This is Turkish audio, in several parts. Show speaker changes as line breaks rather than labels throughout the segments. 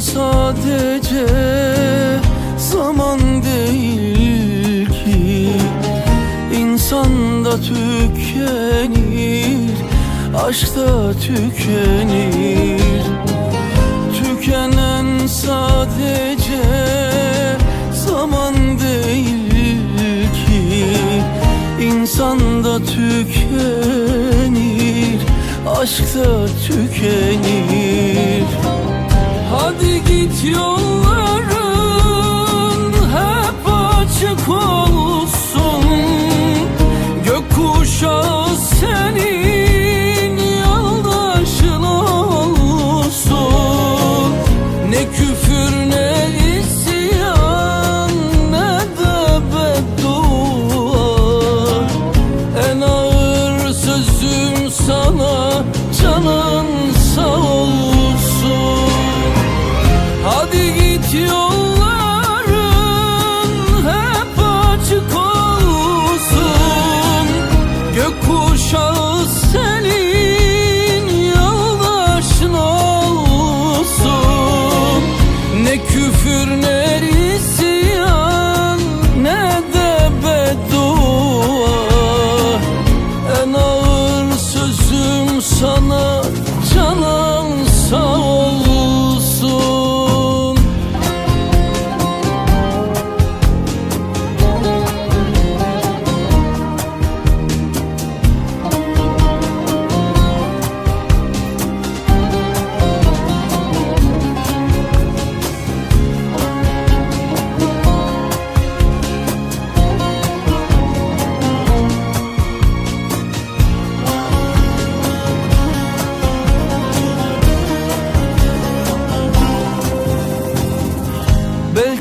sadece zaman değil ki. İnsan da tükenir, aşk da tükenir. Tükenen sadece zaman değil ki. İnsan da tükenir, aşk da tükenir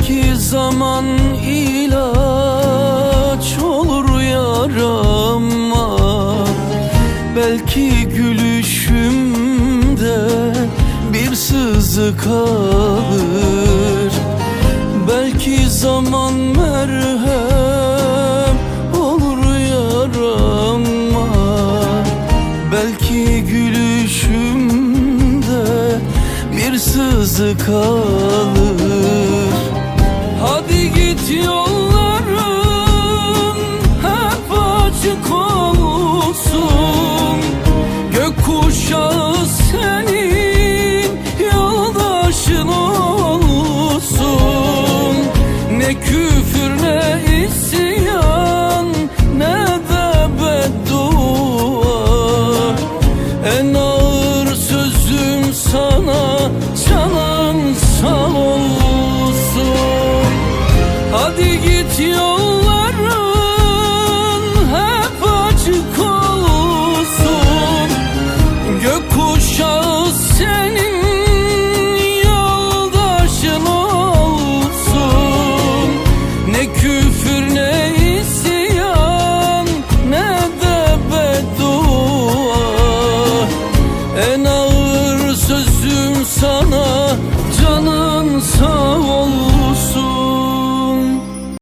Belki zaman ilaç olur yarama. Belki gülüşümde bir sızı kalır Belki zaman merhem olur yarama. Belki gülüşümde bir sızı kalır Ne küfür ne isyan ne de beddua. En ağır sözüm sana çalan sal olsun. Hadi git yol